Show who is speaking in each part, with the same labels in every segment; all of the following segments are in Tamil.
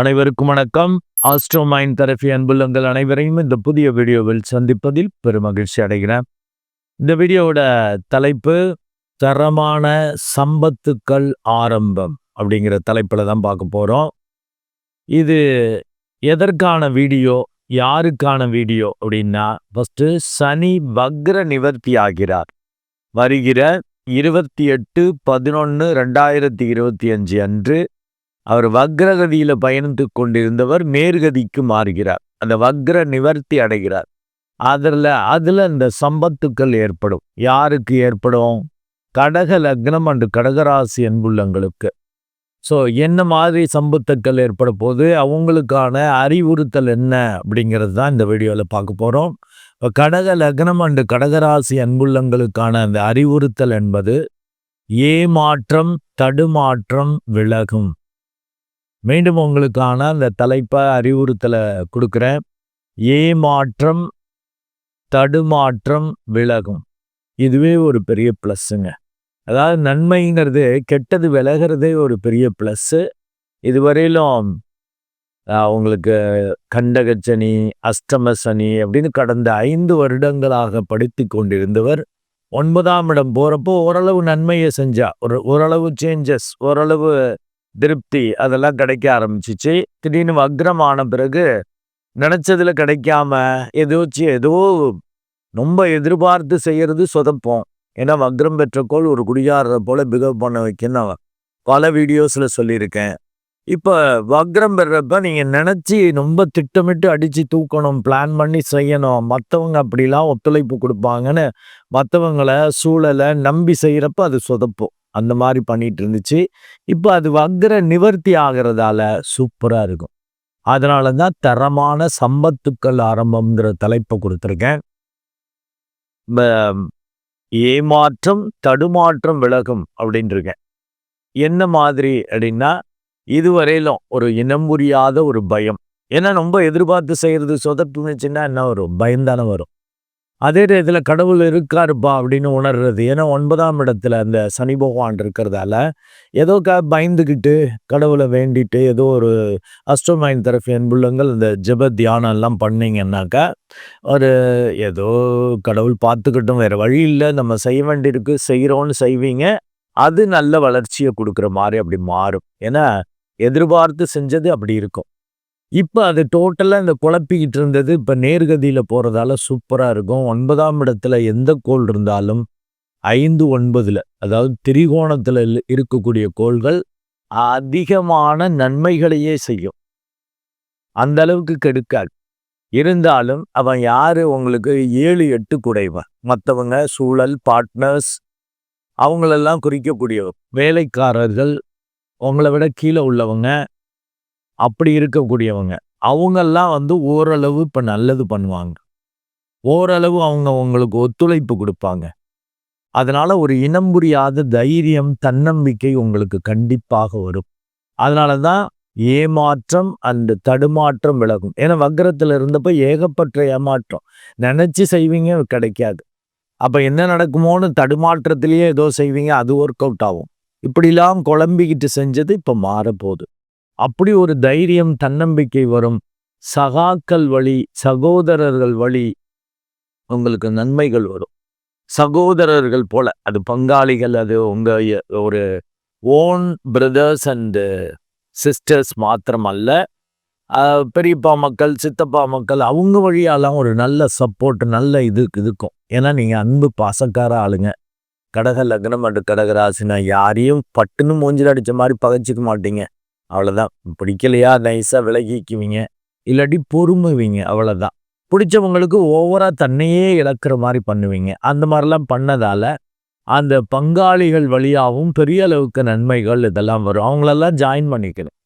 Speaker 1: அனைவருக்கும் வணக்கம். ஆஸ்ட்ரோ மைண்ட் தெரபி அன்புள்ளங்கள் அனைவரையும் இந்த புதிய வீடியோவில் சந்திப்பதில் பெருமகிழ்ச்சி அடைகிறேன். இந்த வீடியோவோட தலைப்பு தரமான சம்பத்துக்கள் ஆரம்பம் அப்படிங்கிற தலைப்பில் தான் பார்க்க போகிறோம் இது எதற்கான வீடியோ யாருக்கான வீடியோ அப்படின்னா ஃபஸ்ட்டு சனி வக்ர நிவர்த்தி ஆகிறார். வருகிற இருபத்தி எட்டு பதினொன்று ரெண்டாயிரத்தி இருபத்தி அஞ்சு அன்று அவர் வக்ரகதியில பயணித்து கொண்டிருந்தவர் நேர்கதிக்கு மாறுகிறார். அந்த வக்ர நிவர்த்தி அடைகிறார். அதில் அதில் இந்த சம்பத்துக்கள் ஏற்படும். யாருக்கு ஏற்படும்? கடக லக்னம் அண்டு கடகராசி அன்புள்ளங்களுக்கு. ஸோ என்ன மாதிரி சம்பத்துக்கள் ஏற்பட போது அவங்களுக்கான அறிவுறுத்தல் என்ன? அப்படிங்கிறது தான் இந்த வீடியோவில் பார்க்க போகிறோம் கடக லக்னம் அண்டு கடகராசி அன்புள்ளங்களுக்கான அந்த அறிவுறுத்தல் என்பது ஏமாற்றம் தடுமாற்றம் விலகும். மீண்டும் உங்களுக்கான அந்த தலைப்பை அறிவுறுத்தலை கொடுக்குறேன். ஏமாற்றம் தடுமாற்றம் விலகும். இதுவே ஒரு பெரிய ப்ளஸ்ஸுங்க. அதாவது நன்மைங்கிறது கெட்டது விலகிறதே ஒரு பெரிய ப்ளஸ்ஸு. இதுவரையிலும் உங்களுக்கு கண்டகச்சனி அஷ்டம சனி அப்படின்னு கடந்த ஐந்து வருடங்களாக படித்து கொண்டிருந்தவர் ஒன்பதாம் இடம் போகிறப்போ ஓரளவு நன்மையை செஞ்சா. ஒரு ஓரளவு சேஞ்சஸ் ஓரளவு திருப்தி அதெல்லாம் கிடைக்க ஆரம்பிச்சிச்சு. திடீர்னு வக்ரமான பிறகு நினச்சதில் கிடைக்காம எதோச்சு ஏதோ ரொம்ப எதிர்பார்த்து செய்கிறது சொதப்போம். ஏன்னா வக்ரம் பெற்ற கோள் ஒரு குடியாரரை போல் பிகவ் பண்ண வைக்கணும் பல வீடியோஸில் சொல்லியிருக்கேன். இப்போ வக்ரம் பெறப்ப நீங்கள் நினச்சி ரொம்ப திட்டமிட்டு அடித்து தூக்கணும் பிளான் பண்ணி செய்யணும். மற்றவங்க அப்படிலாம் ஒத்துழைப்பு கொடுப்பாங்கன்னு மற்றவங்களை சூழலை நம்பி செய்கிறப்ப அது சொதப்போம். அந்த மாதிரி பண்ணிட்டு இருந்துச்சு இப்போ அது வக்ர நிவர்த்தி ஆகிறதால சூப்பராக இருக்கும். அதனால தான் தரமான சம்பத்துக்கள் ஆரம்பம்ங்கிற தலைப்பை கொடுத்துருக்கேன். ஏமாற்றம் தடுமாற்றம் விலகும் அப்படின்ட்டுருக்கேன் என்ன மாதிரி அப்படின்னா இதுவரையிலும் ஒரு இனம் புரியாத ஒரு பயம். ஏன்னா ரொம்ப எதிர்பார்த்து செய்கிறது சொதப்புனுச்சுன்னா என்ன வரும்? பயம்தானே வரும். அதே நேரத்தில் கடவுள் இருக்காருப்பா அப்படின்னு உணர்றது. ஏன்னா ஒன்பதாம் இடத்துல அந்த சனி பகவான் இருக்கிறதால ஏதோ க பயந்துக்கிட்டு கடவுளை வேண்டிட்டு ஏதோ ஒரு அஸ்ட்ரோமைன் தரப்பு அன்புள்ளங்கள் இந்த ஜெப தியானம் எல்லாம் பண்ணிங்கன்னாக்கா ஒரு ஏதோ கடவுள் பார்த்துக்கிட்டும் வேறு வழி இல்லை நம்ம செய்ய வேண்டியிருக்கு செய்கிறோன்னு செய்வீங்க. அது நல்ல வளர்ச்சியை கொடுக்குற மாதிரி அப்படி மாறும். ஏன்னா எதிர்பார்த்து செஞ்சது அப்படி இருக்கும். இப்போ அது டோட்டலாக இந்த குழப்பிக்கிட்டு இருந்தது. இப்போ நேர்கதியில் போகிறதால சூப்பராக இருக்கும். ஒன்பதாம் இடத்துல எந்த கோள் இருந்தாலும் ஐந்து ஒன்பதில் அதாவது திரிகோணத்தில் இருக்கக்கூடிய கோள்கள் அதிகமான நன்மைகளையே செய்யும். அந்த அளவுக்கு கெடுக்காது. இருந்தாலும் அவன் யாரு? உங்களுக்கு ஏழு எட்டு குடைவன். மற்றவங்க சூழல் பார்ட்னர்ஸ் அவங்களெல்லாம் குறிக்கக்கூடியவன். வேலைக்காரர்கள் உங்களை விட கீழே உள்ளவங்க அப்படி இருக்கக்கூடியவங்க. அவங்கெல்லாம் வந்து ஓரளவு இப்போ நல்லது பண்ணுவாங்க. ஓரளவு அவங்க உங்களுக்கு ஒத்துழைப்பு கொடுப்பாங்க. அதனால் ஒரு இனம் புரியாத தைரியம் தன்னம்பிக்கை உங்களுக்கு கண்டிப்பாக வரும். அதனால தான் ஏமாற்றம் அந்த தடுமாற்றம் விலகும். ஏன்னா வக்கரத்தில் இருந்தப்போ ஏகப்பட்ட ஏமாற்றம். நினச்சி செய்வீங்க கிடைக்காது. அப்போ என்ன நடக்குமோன்னு தடுமாற்றத்திலேயே ஏதோ செய்வீங்க அது ஒர்க் அவுட் ஆகும். இப்படிலாம் குழம்பிக்கிட்டு செஞ்சது இப்போ மாறப்போகுது. அப்படி ஒரு தைரியம் தன்னம்பிக்கை வரும். சகாக்கள் வழி சகோதரர்கள் வழி உங்களுக்கு நன்மைகள் வரும். சகோதரர்கள் போல அது பங்காளிகள் அது உங்கள் ஒரு ஓன் பிரதர்ஸ் அண்டு சிஸ்டர்ஸ் மாத்திரம் அல்ல பெரியப்பா மக்கள் சித்தப்பா மக்கள் அவங்க வழியாலாம் ஒரு நல்ல சப்போர்ட் நல்ல இது இருக்கும். ஏன்னா நீங்கள் அன்பு பாசக்கார ஆளுங்க. கடக லக்னம் அண்டு கடகராசினா யாரையும் பட்டுன்னு மூஞ்சில் அடித்த மாதிரி பகைச்சிக்க மாட்டீங்க. அவ்வளோதான் பிடிக்கலையா? நைஸாக விலகிக்குவீங்க. இல்லாட்டி பொறுமுவீங்க. அவ்வளோதான் பிடிச்சவங்களுக்கு ஓவராக தன்னையே இழக்கிற மாதிரி பண்ணுவீங்க. அந்த மாதிரிலாம் பண்ணதால் அந்த பங்காளிகள் வழியாகவும் பெரிய அளவுக்கு நன்மைகள் இதெல்லாம் வரும். அவங்களெல்லாம் ஜாயின் பண்ணிக்கணும்.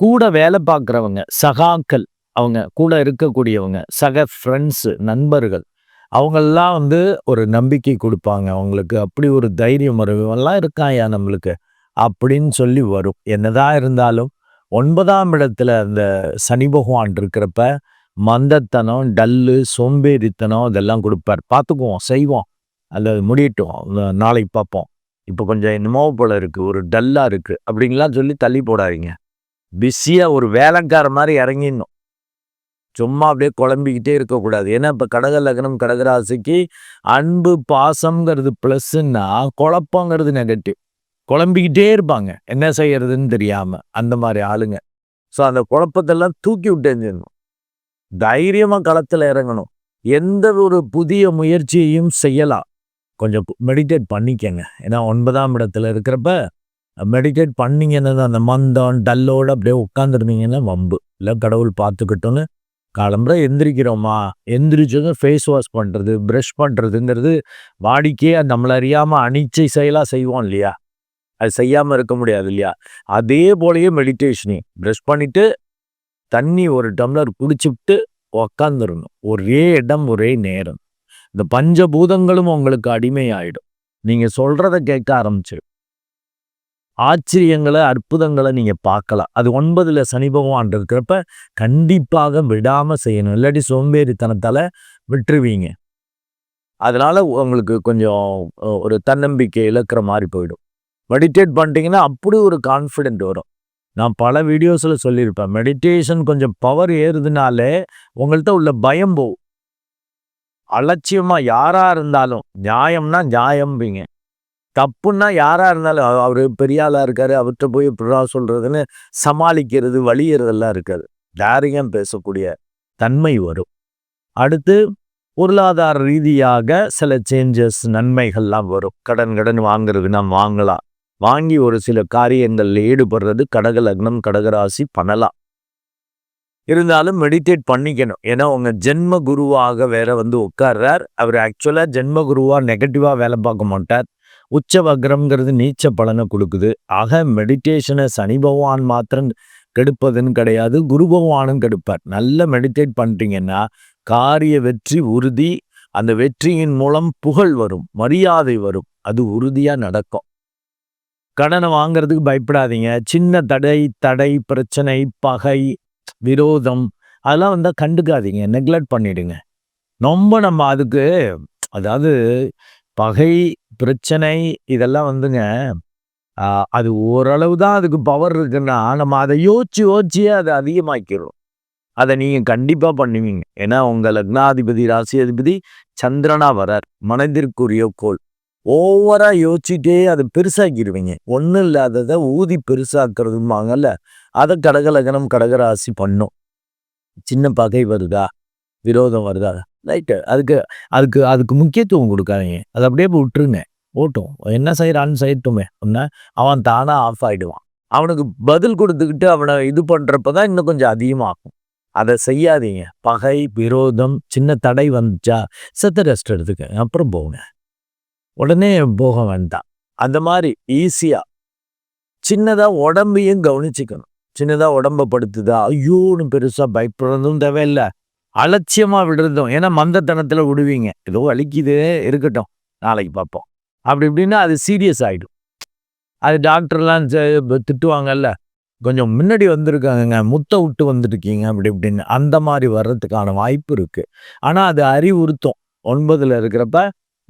Speaker 1: கூட வேலை பார்க்குறவங்க சகாக்கள் அவங்க கூட இருக்கக்கூடியவங்க சக ஃப்ரெண்ட்ஸு நண்பர்கள் அவங்கெல்லாம் வந்து ஒரு நம்பிக்கை கொடுப்பாங்க. அவங்களுக்கு அப்படி ஒரு தைரியம் வரும். இவெல்லாம் இருக்காயா நம்மளுக்கு? அப்படின்னு சொல்லி வரும். என்னதான் இருந்தாலும் ஒன்பதாம் இடத்துல அந்த சனி பகவான் இருக்கிறப்ப மந்தத்தனம் டல்லு சோம்பேறித்தனம் இதெல்லாம் கொடுப்பார். பார்த்துக்குவோம் செய்வோம். அல்லது முடியட்டும். நாளைக்கு பார்ப்போம். இப்போ கொஞ்சம் என்னமோ போல இருக்குது ஒரு டல்லாக இருக்குது அப்படின்லாம் சொல்லி தள்ளி போடாதீங்க. பிஸியாக ஒரு வேலைக்கார மாதிரி இறங்கிடணும். சும்மா அப்படியே குழம்பிக்கிட்டே இருக்கக்கூடாது. ஏன்னா இப்போ கடக லக்னம் கடகராசிக்கு அன்பு பாசம்ங்கிறது ப்ளஸ்ஸுன்னா குழப்பங்கிறது நெகட்டிவ் குழம்பிக்கிட்டே இருப்பாங்க. என்ன செய்யறதுன்னு தெரியாம. அந்த மாதிரி ஆளுங்க. ஸோ அந்த குழப்பத்தெல்லாம் தூக்கி விட்டு தைரியமாக களத்தில் இறங்கணும். எந்த ஒரு புதிய முயற்சியையும் செய்யலாம். கொஞ்சம் மெடிடேட் பண்ணிக்கங்க. ஏன்னா ஒன்பதாம் இடத்துல இருக்கிறப்ப மெடிடேட் பண்ணிங்கன்னா அந்த மந்தம் டல்லோடு அப்படியே உட்காந்துருந்தீங்கன்னா வம்பு. இல்லை கடவுள் பார்த்துக்கிட்டோன்னு காலம்புற எந்திரிக்கிறோமா? எந்திரிச்சதும் ஃபேஸ் வாஷ் பண்ணுறது ப்ரஷ் பண்ணுறதுங்கிறது வாடிக்கையாக நம்மளை அறியாமல் அனிச்சை செயலாக செய்வோம் இல்லையா? அது செய்யாமல் இருக்க முடியாது இல்லையா? அதே போலயே மெடிடேஷனே ப்ரஷ் பண்ணிட்டு தண்ணி ஒரு டம்ளர் குடிச்சுட்டு உக்காந்துடணும் ஒரே இடம் ஒரே நேரம். இந்த பஞ்சபூதங்களும் உங்களுக்கு அடிமையாயிடும். நீங்கள் சொல்கிறத கேட்க ஆரம்பிச்சிடும் ஆச்சரியங்களை அற்புதங்களை நீங்கள் பார்க்கலாம். அது ஒன்பதில் சனி பகவான் இருக்கிறப்ப கண்டிப்பாக விடாமல் செய்யணும். இல்லாட்டி சோம்பேறித்தனத்தால் விட்டுருவீங்க. அதனால் உங்களுக்கு கொஞ்சம் ஒரு தன்னம்பிக்கை இழக்கிற மாதிரி போயிடும். மெடிடேட் பண்ணிட்டீங்கன்னா அப்படி ஒரு கான்ஃபிடென்ட் வரும். நான் பல வீடியோஸில் சொல்லியிருப்பேன். மெடிடேஷன் கொஞ்சம் பவர் ஏறுதுனாலே உங்கள்கிட்ட உள்ள பயம் போகும் அலட்சியமாக யாராக இருந்தாலும் நியாயம்னா நியாயம்பிங்க. தப்புன்னா யாராக இருந்தாலும் அவர் பெரிய ஆளாக அவர்கிட்ட போய் இப்படிடா சொல்கிறதுன்னு சமாளிக்கிறது வழியறதெல்லாம் இருக்காது. தாரியம் பேசக்கூடிய தன்மை வரும். அடுத்து பொருளாதார ரீதியாக சில சேஞ்சஸ் நன்மைகள்லாம் வரும். கடன் கடன் வாங்குறதுன்னா வாங்கலாம். வாங்கி ஒரு சில காரியங்களில் ஈடுபடுறது கடக லக்னம் கடகராசி பண்ணலாம் இருந்தாலும் மெடிடேட் பண்ணிக்கணும். ஏன்னா உங்கள் ஜென்ம குருவாக வேற வந்து உட்கார்றார். அவர் ஆக்சுவலாக ஜென்ம குருவாக நெகட்டிவாக வேலை பார்க்க மாட்டார். உச்ச வக்ரம்ங்கிறது நீச்ச பலனை கொடுக்குது. ஆக மெடிடேஷனை சனி பகவான் மாத்திரம் கெடுப்பதுன்னு கிடையாது. குரு பகவானும் கெடுப்பார். நல்ல மெடிடேட் பண்ணிட்டீங்கன்னா காரிய வெற்றி உறுதி. அந்த வெற்றியின் மூலம் புகழ் வரும். மரியாதை வரும். அது உறுதியாக நடக்கும். கடனை வாங்குறதுக்கு பயப்படாதீங்க. சின்ன தடை தடை பிரச்சனை பகை விரோதம் அதெல்லாம் வந்தால் கண்டுக்காதீங்க. நெக்லெக்ட் பண்ணிடுங்க. ரொம்ப நம்ம அதுக்கு அதாவது பகை பிரச்சனை இதெல்லாம் வந்துங்க அது ஓரளவு தான் அதுக்கு பவர் இருக்குன்னா நம்ம அதை யோசிச்சு யோசிச்சே அதை அதிகமாக்கிடும் அதை நீங்கள் கண்டிப்பாக பண்ணுவீங்க. ஏன்னா உங்கள் லக்னாதிபதி ராசி அதிபதி சந்திரனா வரார். மனதிற்குரிய கோல் ஓவரா யோசிச்சுட்டே அதை பெருசாக்கிடுவீங்க ஒன்றும் இல்லாததை ஊதி பெருசாக்குறதுமாங்கல்ல அதை கடகலகனம் கடகராசி பண்ணும். சின்ன பகை வருதா? விரோதம் வருதா? ரைட்டு. அதுக்கு அதுக்கு அதுக்கு முக்கியத்துவம் கொடுக்காதீங்க. அதை அப்படியே விட்டுருங்க. ஓட்டும். என்ன செய்கிறான்னு செய்யட்டுமே. அப்படின்னா அவன் தானாக ஆஃப் ஆகிடுவான் அவனுக்கு பதில் கொடுத்துக்கிட்டு அவனை இது பண்ணுறப்ப தான் இன்னும் கொஞ்சம் அதிகமாகும். அதை செய்யாதீங்க. பகை விரோதம் சின்ன தடை வந்துச்சா? செத்த ரெஸ்ட் எடுத்துக்க. அப்புறம் போங்க. உடனே போக வேண்டாம். அந்த மாதிரி ஈஸியாக சின்னதாக உடம்பையும் கவனிச்சிக்கணும். சின்னதாக உடம்ப படுத்துதா? ஐயோன்னு பெருசாக பயப்படுறதும் தேவையில்லை. அலட்சியமாக விடுறதும். ஏன்னா மந்தத்தனத்தில் விடுவீங்க. ஏதோ வலிக்குது இருக்கட்டும். நாளைக்கு பார்ப்போம். அப்படி இப்படின்னா அது சீரியஸ் ஆகிடும் அது டாக்டர்லாம் திட்டுவாங்கல்ல. கொஞ்சம் முன்னாடி வந்திருக்காங்க முத்த விட்டு வந்துருக்கீங்க அப்படி இப்படின்னு. அந்த மாதிரி வர்றதுக்கான வாய்ப்பு இருக்குது ஆனால் அது அறிவுறுத்தும். ஒன்பதில் இருக்கிறப்ப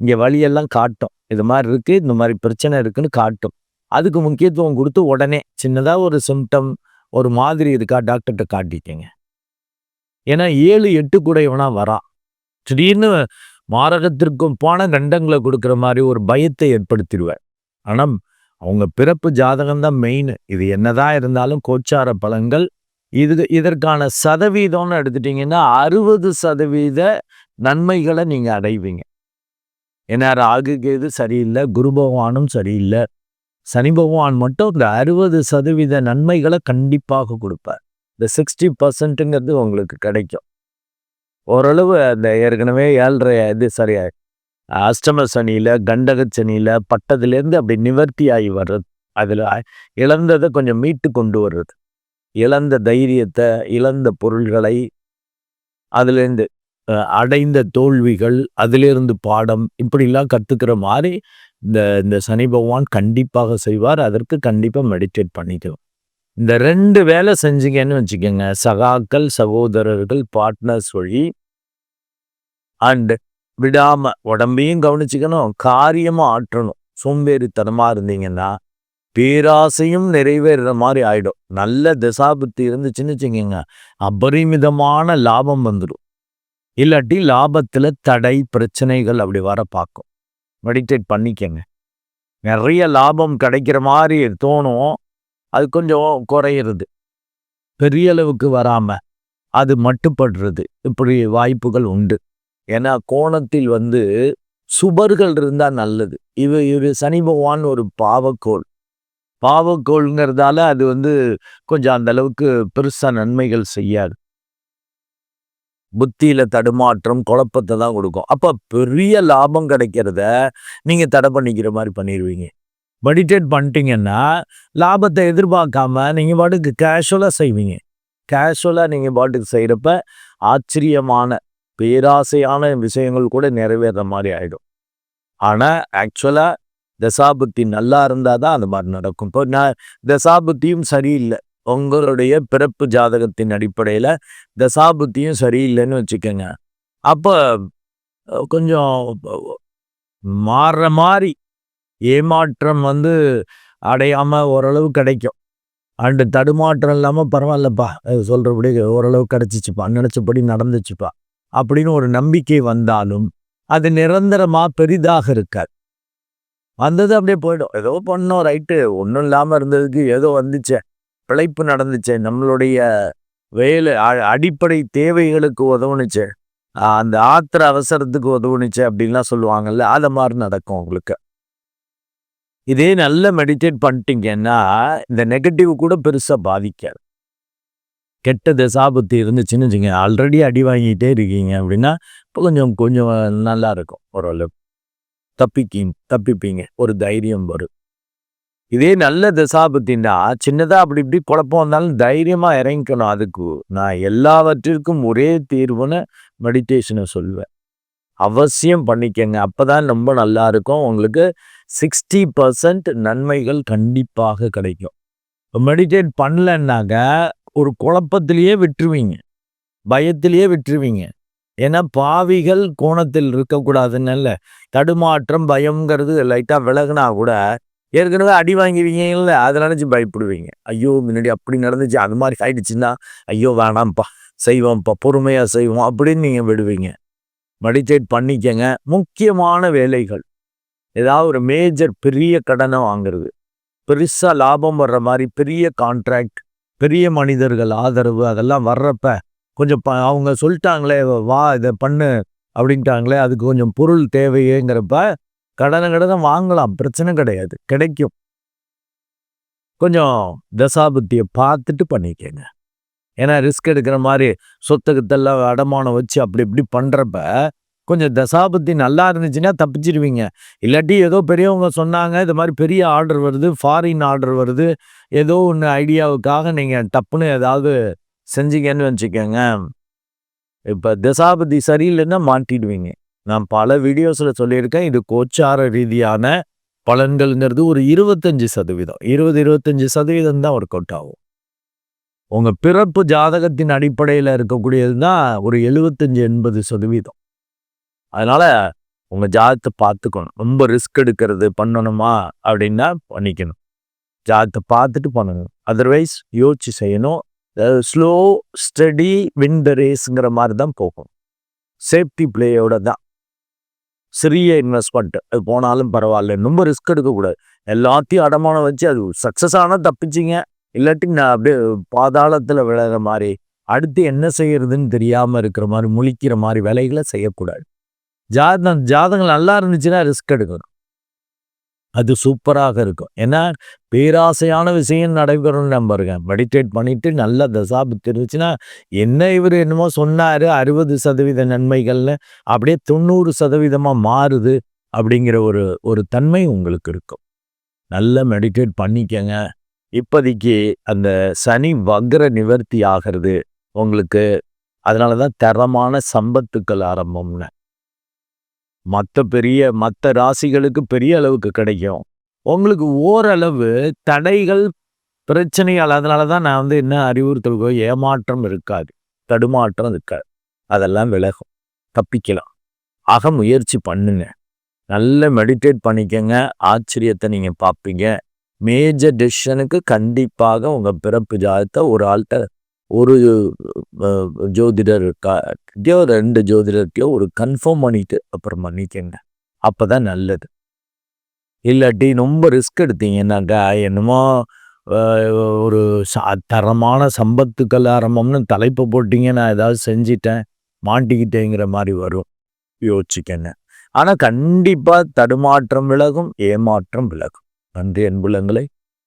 Speaker 1: இங்கே வழியெல்லாம் காட்டும். இது மாதிரி இருக்குது இந்த மாதிரி பிரச்சனை இருக்குன்னு காட்டும். அதுக்கு முக்கியத்துவம் கொடுத்து உடனே சின்னதாக ஒரு சிம்டம் ஒரு மாதிரி இருக்கா டாக்டர்கிட்ட காட்டிக்கங்க ஏன்னா ஏழு எட்டு கூட இவனா வரான் திடீர்னு மாரகத்திற்கும் போன கண்டங்களை கொடுக்குற மாதிரி ஒரு பயத்தை ஏற்படுத்திடுவார். ஆனால் அவங்க பிறப்பு ஜாதகம் தான் மெயின் இது என்னதான் இருந்தாலும் கோச்சார பலன்கள். இது இதற்கான சதவீதம்னு எடுத்துட்டிங்கன்னா அறுபது சதவீத நன்மைகளை நீங்கள் அடைவீங்க. ஏன்னா ராகு கேது சரியில்லை குரு பகவானும் சரியில்லை. சனி பகவான் மட்டும் இந்த அறுபது சதவீத நன்மைகளை கண்டிப்பாக கொடுப்பார். இந்த சிக்ஸ்டி பர்சன்ட்டுங்கிறது உங்களுக்கு கிடைக்கும். ஓரளவு அந்த ஏற்கனவே ஏழரை இது சரியா அஷ்டம சனியில் கண்டக சனியில் பட்டதுலேருந்து அப்படி நிவர்த்தி ஆகி வர்றது. அதில் இழந்ததை கொஞ்சம் மீட்டு கொண்டு வர்றது. இழந்த தைரியத்தை இழந்த பொருள்களை அதுலேருந்து அடைந்த தோல்விகள் அதிலிருந்து பாடம் இப்படிலாம் கற்றுக்கிற மாதிரி இந்த இந்த சனி பகவான் கண்டிப்பாக செய்வார். அதற்கு கண்டிப்பாக மெடிடேட் பண்ணிக்கலாம் இந்த ரெண்டு வேலை செஞ்சீங்கன்னு வச்சுக்கோங்க. சகாக்கள் சகோதரர்கள் பார்ட்னர்ஸ் வழி அண்ட் விடாம உடம்பையும் கவனிச்சுக்கணும். காரியமும் ஆற்றணும். சோம்பேறித்தனமாக இருந்தீங்கன்னா பேராசையும் நிறைவேறுற மாதிரி ஆயிடும். நல்ல திசாபுத்தி இருந்துச்சுன்னு வச்சுக்கோங்க. அபரிமிதமான லாபம் வந்துடும் இல்லாட்டி லாபத்தில் தடை பிரச்சனைகள் அப்படி வர பார்க்கும். மெடிடேட் பண்ணிக்கங்க. நிறைய லாபம் கிடைக்கிற மாதிரி தோணும். அது கொஞ்சம் குறையிறது. பெரிய அளவுக்கு வராமல் அது மட்டுப்படுறது. இப்படி வாய்ப்புகள் உண்டு. ஏன்னா கோணத்தில் வந்து சுபர்கள் இருந்தால் நல்லது. இவ இவர் சனி பகவான் ஒரு பாவக்கோள். பாவக்கோள்ங்கிறதால அது வந்து கொஞ்சம் அந்த அளவுக்கு பெருசாக நன்மைகள் செய்யாது. புத்தியில் தடுமாற்றம் குழப்பத்தை தான் கொடுக்கும். அப்போ பெரிய லாபம் கிடைக்கிறத நீங்கள் தடை பண்ணிக்கிற மாதிரி பண்ணிடுவீங்க மெடிடேட் பண்ணிட்டீங்கன்னா லாபத்தை எதிர்பார்க்காம நீங்கள் பாட்டுக்கு கேஷுவலாக செய்வீங்க. கேஷுவலாக நீங்கள் பாட்டுக்கு செய்கிறப்ப ஆச்சரியமான பேராசையான விஷயங்கள் கூட நிறைவேற மாதிரி ஆகிடும் ஆனால் ஆக்சுவலாக தசாபுத்தி நல்லா இருந்தால் தான் அந்த மாதிரி நடக்கும். இப்போ நான் தசாபுத்தியும் சரியில்லை. உங்களுடைய பிறப்பு ஜாதகத்தின் அடிப்படையில் தசாபுத்தியும் சரியில்லைன்னு வச்சுக்கோங்க. அப்போ கொஞ்சம் மாறுற மாதிரி ஏமாற்றம் வந்து அடையாமல் ஓரளவு கிடைக்கும். அண்டு தடுமாற்றம் இல்லாமல் பரவாயில்லப்பா சொல்கிறபடி ஓரளவு கிடச்சிச்சுப்பா நினச்சபடி நடந்துச்சுப்பா அப்படின்னு ஒரு நம்பிக்கை வந்தாலும் அது நிரந்தரமாக பெரிதாக இருக்காது. வந்தது அப்படியே போயிடும். ஏதோ பண்ணோம் ரைட்டு. ஒன்றும் இல்லாமல் இருந்ததுக்கு ஏதோ வந்துச்சே. பிழைப்பு நடந்துச்சு நம்மளுடைய வேலை அடிப்படை தேவைகளுக்கு உதவுனுச்சு அந்த ஆத்திர அவசரத்துக்கு உதவுனுச்சு அப்படின்லாம் சொல்லுவாங்கல்ல அதை மாதிரி நடக்கும் உங்களுக்கு. இதே நல்ல மெடிடேட் பண்ணிட்டீங்கன்னா இந்த நெகட்டிவ் கூட பெருசாக பாதிக்காது. கெட்ட தசாபத்தி இருந்துச்சுன்னு வச்சுங்க ஆல்ரெடி அடி வாங்கிட்டே இருக்கீங்க அப்படின்னா இப்போ கொஞ்சம் கொஞ்சம் நல்லா இருக்கும் ஓரளவு. தப்பிக்கிங் தப்பிப்பீங்க ஒரு தைரியம் வரும். இதே நல்ல தசாபத்தின்னா சின்னதாக அப்படி இப்படி குழப்பம் வந்தாலும் தைரியமாக இறங்கிக்கணும் அதுக்கு. நான் எல்லாவற்றிற்கும் ஒரே தீர்வுன்னு மெடிடேஷனை சொல்லுவேன் அவசியம் பண்ணிக்கங்க. அப்பதான் ரொம்ப நல்லா இருக்கும். உங்களுக்கு சிக்ஸ்டி பர்சன்ட் நன்மைகள் கண்டிப்பாக கிடைக்கும். மெடிடேட் பண்ணலன்னாக்க ஒரு குழப்பத்திலேயே விட்டுருவீங்க. பயத்திலேயே விட்டுருவீங்க. ஏன்னா பாவிகள் கோணத்தில் இருக்கக்கூடாதுன்னு தடுமாற்றம் பயங்கிறது லைட்டாக விலகுனா கூட ஏற்கனவே அடி வாங்கிருவீங்கல்ல அதை நினச்சி பயப்படுவீங்க. ஐயோ முன்னாடி அப்படி நடந்துச்சு அது மாதிரி ஆயிடுச்சுன்னா ஐயோ வேணாம்ப்பா செய்வோம்ப்பா பொறுமையாக செய்வோம் அப்படின்னு நீங்கள் விடுவீங்க. மெடிடேட் பண்ணிக்கங்க. முக்கியமான வேலைகள். ஏதாவது ஒரு மேஜர் பெரிய கடனை வாங்குறது. பெருசாக லாபம் வர்ற மாதிரி பெரிய கான்ட்ராக்ட் பெரிய மனிதர்கள் ஆதரவு அதெல்லாம் வர்றப்ப கொஞ்சம் ப அவங்க சொல்லிட்டாங்களே வா இதை பண்ணு அப்படின்ட்டாங்களே அதுக்கு கொஞ்சம் பொருள் தேவையேங்கிறப்ப கடனை கடனை வாங்கலாம். பிரச்சனை கிடையாது. கிடைக்கும். கொஞ்சம் தசாபுத்தியை பார்த்துட்டு பண்ணிக்கங்க. ஏன்னா ரிஸ்க் எடுக்கிற மாதிரி சொத்துக்கத்தெல்லாம் அடமானம் வச்சு அப்படி இப்படி பண்ணுறப்ப கொஞ்சம் தசாபுத்தி நல்லா இருந்துச்சுன்னா தப்பிச்சிருவீங்க. இல்லாட்டி ஏதோ பெரியவங்க சொன்னாங்க இது மாதிரி பெரிய ஆர்டர் வருது ஃபாரின் ஆர்டர் வருது. ஏதோ ஒன்று ஐடியாவுக்காக நீங்கள் டப்புன்னு ஏதாவது செஞ்சீங்கன்னு வச்சுக்கோங்க. இப்போ தசாபதி சரியில்லைன்னா மாட்டிடுவீங்க. நான் பல வீடியோஸில் சொல்லியிருக்கேன். இது கோச்சார ரீதியான பலன்கள்ங்கிறது ஒரு இருபத்தஞ்சு சதவீதம். இருபது இருபத்தஞ்சு சதவீதம் தான் ஒர்க் அவுட் ஆகும். உங்கள் பிறப்பு ஜாதகத்தின் அடிப்படையில் இருக்கக்கூடியது தான் ஒரு எழுபத்தஞ்சு எண்பது சதவீதம். அதனால் உங்கள் ஜாதகத்தை பார்த்துக்கணும். ரொம்ப ரிஸ்க் எடுக்கிறது பண்ணணுமா அப்படின்னா பண்ணிக்கணும். ஜாதகத்தை பார்த்துட்டு பண்ணணும். அதர்வைஸ் யோசிச்சு செய்யணும். ஸ்லோ ஸ்டடி வின் த ரேஸுங்கிற மாதிரி தான் போகும். சேஃப்டி பிளேயோட தான். சிறிய இன்வெஸ்ட்மெண்ட் அது போனாலும் பரவாயில்ல. ரொம்ப ரிஸ்க் எடுக்கக்கூடாது. எல்லாத்தையும் அடமானம் வச்சு அது சக்ஸஸ் ஆனால் தப்பிச்சிங்க. இல்லாட்டி நான் அப்படியே பாதாளத்தில் விளையிற மாதிரி அடுத்து என்ன செய்யறதுன்னு தெரியாமல் இருக்கிற மாதிரி முழிக்கிற மாதிரி வேலைகளை செய்யக்கூடாது. ஜாதகம் ஜாதகம் நல்லா இருந்துச்சுன்னா ரிஸ்க் எடுக்கணும். அது சூப்பராக இருக்கும். ஏன்னா பேராசையான விஷயம் நடைபெறும் நம்பருங்க மெடிடேட் பண்ணிவிட்டு நல்ல தசாபுத்தி இருந்துச்சுன்னா என்ன இவர் என்னமோ சொன்னார் அறுபது சதவீத நன்மைகள்னு அப்படியே தொண்ணூறு சதவீதமாக மாறுது அப்படிங்கிற ஒரு ஒரு தன்மை உங்களுக்கு இருக்கும். நல்ல மெடிடேட் பண்ணிக்கங்க. இப்போதைக்கு அந்த சனி வக்ர நிவர்த்தி ஆகிறது உங்களுக்கு அதனால தான் தரமான சம்பத்துக்கள் ஆரம்பம்னு. மற்ற பெரிய மற்ற ராசிகளுக்கு பெரிய அளவுக்கு கிடைக்கும். உங்களுக்கு ஓரளவு தடைகள் பிரச்சனைகள் அதனால தான் நான் வந்து என்ன அறிவுறுத்தலுக்கோ ஏமாற்றம் இருக்காது. தடுமாற்றம் இருக்காது. அதெல்லாம் விலகும். தப்பிக்கலாம். ஆக முயற்சி பண்ணுங்க. நல்ல மெடிடேட் பண்ணிக்கங்க. ஆச்சரியத்தை நீங்கள் பார்ப்பீங்க. மேஜர் டெசிஷனுக்கு கண்டிப்பாக உங்கள் பிறப்பு ஜாதத்தை ஒரு ஆள்கிட்ட ஒரு ஜோதிடர் கிட்டயோ ரெண்டு ஜோதிடர்கிட்டயோ ஒரு கன்ஃபார்ம் பண்ணிட்டு அப்புறம் பண்ணிக்கங்க அப்பதான் நல்லது. இல்லாட்டி ரொம்ப ரிஸ்க் எடுத்தீங்கன்னாக்கா என்னமோ ஒரு ச- தரமான சம்பத்துக்கள் ஆரம்பம்னு தலைப்பு போட்டிங்க நான் ஏதாவது செஞ்சிட்டேன் மாட்டிக்கிட்டேங்கிற மாதிரி வரும். யோசிச்சுக்கங்க. ஆனால் கண்டிப்பாக தடுமாற்றம் விலகும் ஏமாற்றம் விலகும். நன்றி அன்புலங்களை.